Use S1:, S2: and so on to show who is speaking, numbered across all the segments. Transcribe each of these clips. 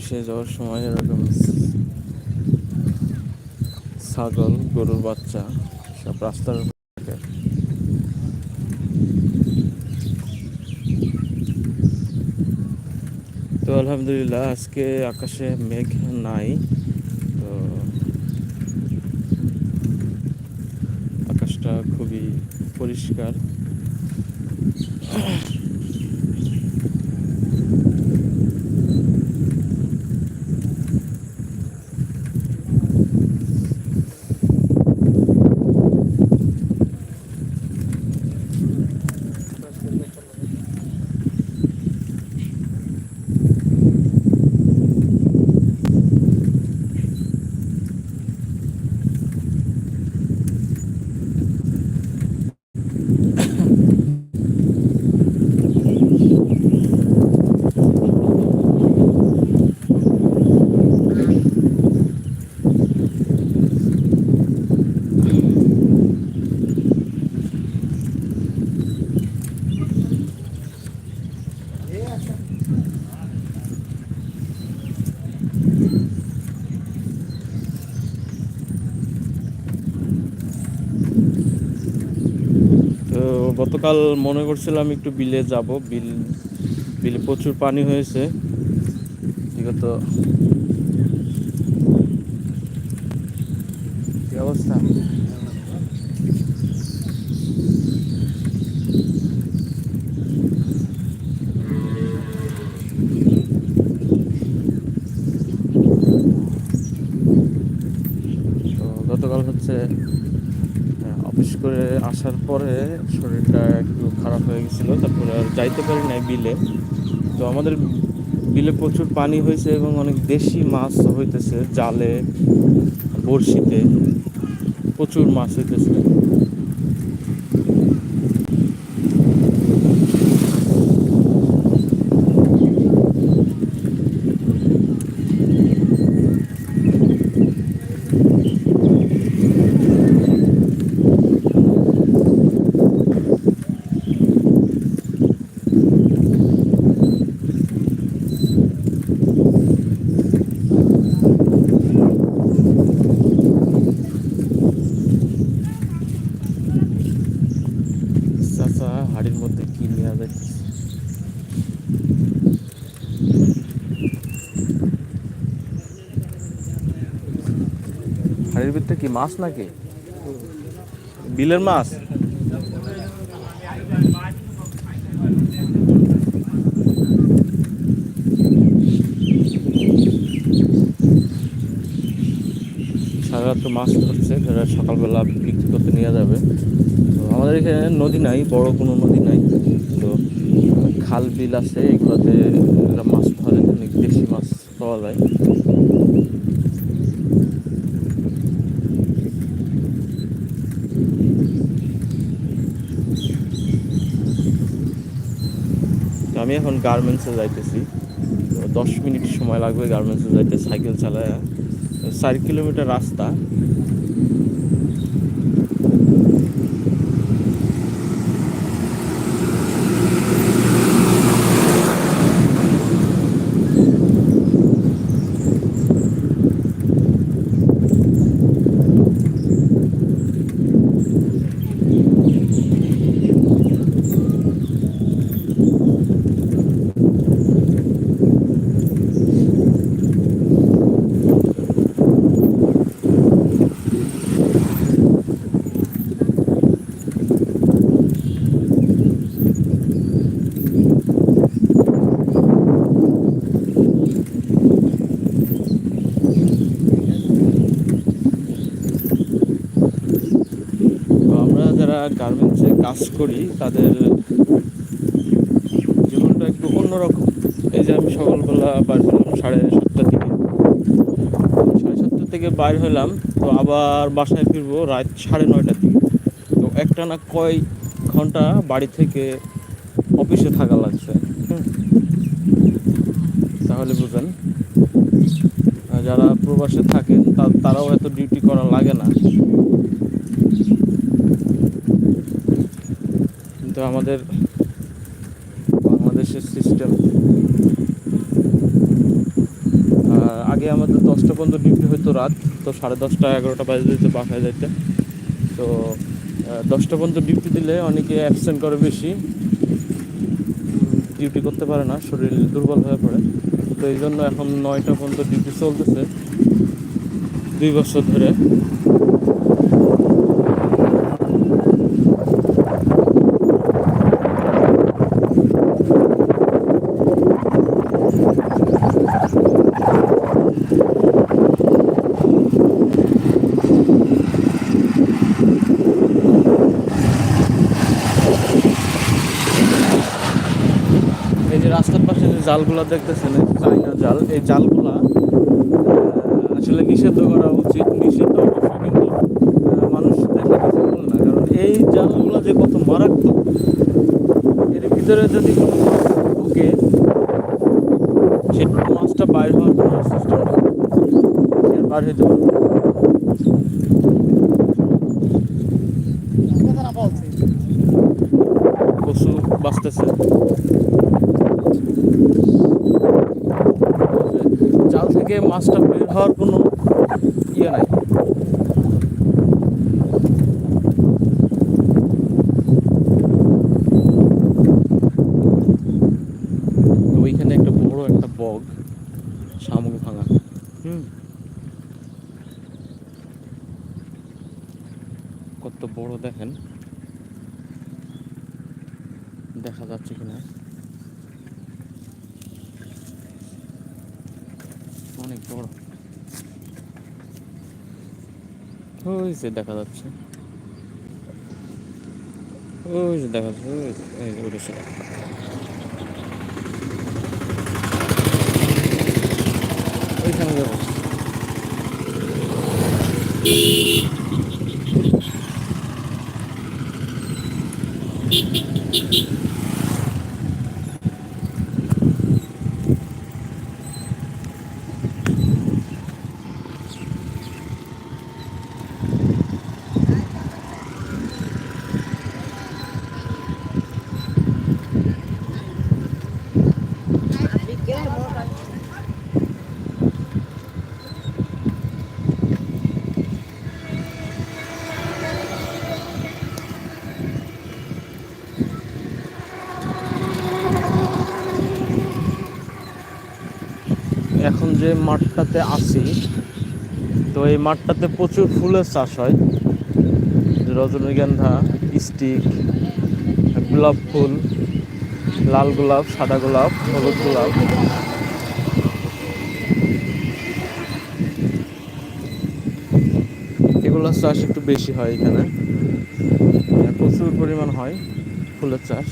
S1: অফিসে যাওয়ার সময় এরকম ছাগল, গরুর বাচ্চা সব রাস্তার তো আলহামদুলিল্লাহ, আজকে আকাশে মেঘ নাই। তো আকাশটা খুবই পরিষ্কার তো গতকাল মনে করছিলাম একটু বিলে যাব। বিল বিলে প্রচুর পানি হয়েছে। বিগত কি অবস্থা তো গতকাল হচ্ছে হ্যাঁ, অফিস করে আসার পরে শরীরটা একটু খারাপ হয়ে গেছিল, তারপরে আর যাইতে পারি নাই বিলে। তো আমাদের বিলে প্রচুর পানি হয়েছে এবং অনেক দেশি মাছ হইতেছে, জালে, বড়শিতে প্রচুর মাছ হইতেছে। ভিতরে কি মাছ নাকি? বিলের মাছ? সারা তো মাছ ধরছে, যারা সকালবেলা বিক্রি করতে নিয়ে যাবে। তো আমাদের এখানে নদী নাই, বড় কোনো নদী নাই। তো খাল বিল আছে, এগুলোতে মাছ ধরে, অনেক বেশি মাছ পাওয়া যায়। আমি এখন গার্মেন্টসে যাইতেছি। দশ মিনিট সময় লাগবে গার্মেন্টসে যাইতে সাইকেল চালায়। চার কিলোমিটার রাস্তা তো আমরা যারা গার্মেন্টসে কাজ করি, তাদের জীবনটা একটু অন্যরকম। এই যে আমি সকালবেলা বাইর হলাম সাড়ে সাতটার দিকে। সাড়ে সাতটার থেকে বাইর হলাম, তো আবার বাসায় ফিরবো রাত সাড়ে নয়টার দিকে। তো একটা না কয় ঘণ্টা বাড়ি থেকে অফিসে থাকা লাগছে। তাহলে বুঝেন, যারা প্রবাসে থাকেন তারাও এত ডিউটি করা লাগে না। কিন্তু আমাদের বাংলাদেশের সিস্টেম আগে আমাদের দশটা পর্যন্ত ডিউটি হতো রাত, তো সাড়ে দশটা, এগারোটা বাজে যেতে বাসায় যাইতে। তো দশটা পর্যন্ত ডিউটি দিলে অনেকে অ্যাবসেন্ট করে বেশি। ডিউটি করতে পারে না, শরীর দুর্বল হয়ে পড়ে। তো এই জন্য এখন নয়টা পর্যন্ত ডিউটি চলতেছে। দুই বছর ধরে এই যে রাস্তার পাশে যে জালগুলা দেখতেছেন চাইনা জাল এই জালগুলা আসলে নিষিদ্ধ করা উচিত। নিষিদ্ধ কিন্তু মানুষ কিছু না। কারণ এই জালগুলো যে কত মারাত্মক এর ভিতরে যদি কোনো মাছ ঢুকে সে মাছটা বাইর হওয়ার কোনো সিস্টেম বার হইতে পারবে। পশু বাঁচতেছে। জাল থেকে মাছটা বের হওয়ার কোনো ইয়ে নাই তো ওইখানে একটা বড় একটা বগ শামুক ভাঙা হুম কত বড় দেখেন দেখা যাচ্ছে কিনা অনেক বড়। ওই যে দেখা যাচ্ছে। ওই যে দেখা যাচ্ছে ওই ওইখানে যাব। এখন যে মাঠটাতে আছি, তো এই মাঠটাতে প্রচুর ফুলের চাষ হয়। রজনীগন্ধা, স্টিক, গোলাপ ফুল, লাল গোলাপ, সাদা গোলাপ, হলুদ গোলাপ। এগুলোর চাষ একটু বেশি হয় এখানে। প্রচুর পরিমাণ হয় ফুলের চাষ।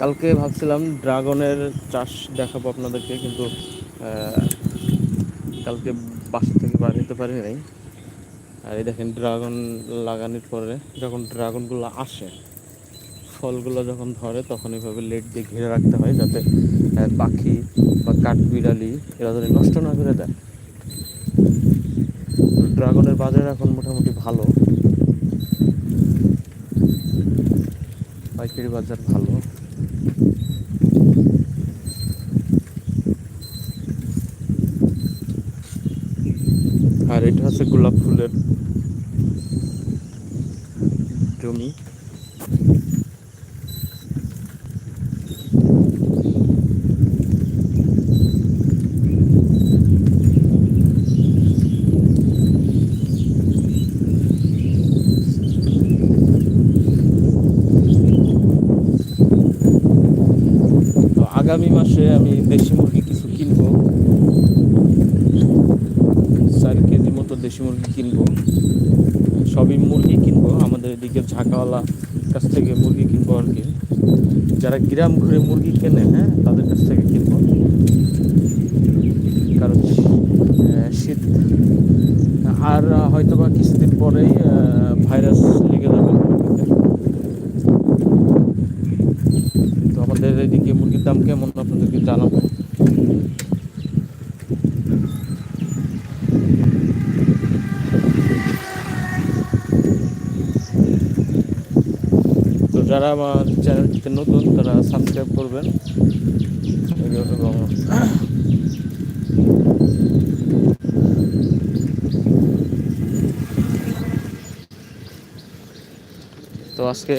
S1: কালকে ভাবছিলাম ড্রাগনের চাষ দেখাবো আপনাদেরকে, কিন্তু কালকে বাসা থেকে বার হতে পারি নাই। আর এই দেখেন ড্রাগন লাগানোর পরে যখন ড্রাগনগুলো আসে, ফলগুলো যখন ধরে তখন এইভাবে লেট দিয়ে ঘিরে রাখতে হয় যাতে পাখি বা কাঠবিড়ালি এরা যদি নষ্ট না করে দেয়। ড্রাগনের বাজার এখন মোটামুটি ভালো। পাইকারি বাজার ভালো আর এটা হচ্ছে গোলাপ ফুলের জমি। আগামী মাসে আমি দেশি মুরগি কিছু কিনবো চার কেজি মতো দেশি মুরগি কিনবো। সবই মুরগি কিনবো, আমাদের এদিকে ঝাঁকাওয়ালা কাছ থেকে মুরগি কিনবো আর কি। যারা গ্রাম ঘুরে মুরগি কেনে হ্যাঁ তাদের কাছ থেকে কিনবো। কারণ শীত, আর হয়তো বা কিছুদিন পরেই ভাইরাস লেগে যাবে। মুরগিতে। তো আমাদের এদিকে মুরগির দাম কেমন? আপনাদেরকে জানাব। যারা আমার চ্যানেলটিতে নতুন তারা সাবস্ক্রাইব করবেন। এবং তো আজকে